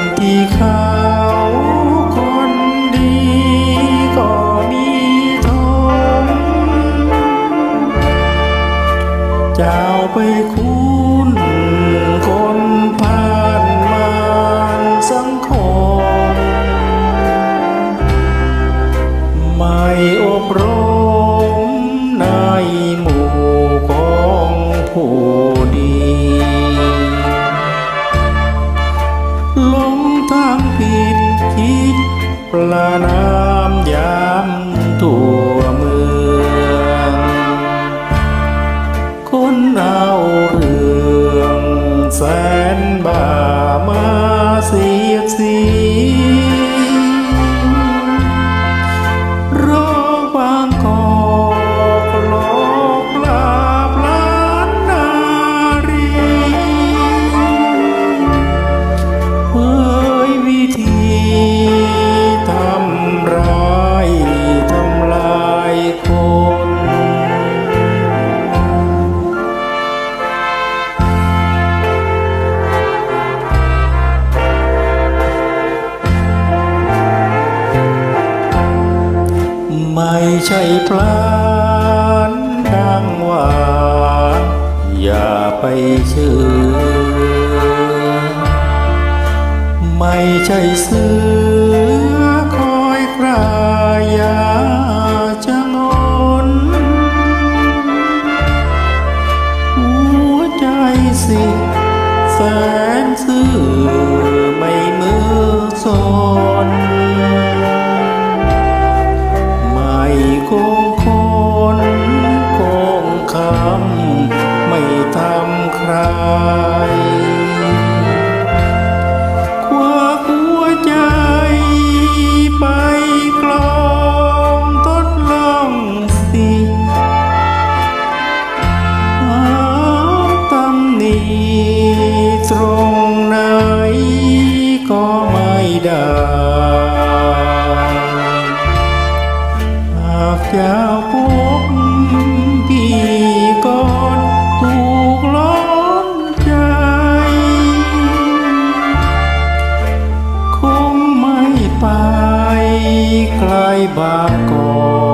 นที่เขาคนดีก็มีทงเจ้าไปคุ้นคนผ่านมาสังคม ไม่อบรมในหมู่ของผู้ดีางผิดคิดประนามยามทั่วเมือง คนเอาเรื่องแสนบามาเสียดสี ไม่ใช่พลานดังว่า อย่าไปเชื่อ ไม่ใช่เสือคอยกรายาจะงอนหัวใจสิแสนซื่อ ง ไปใครบาปก่อน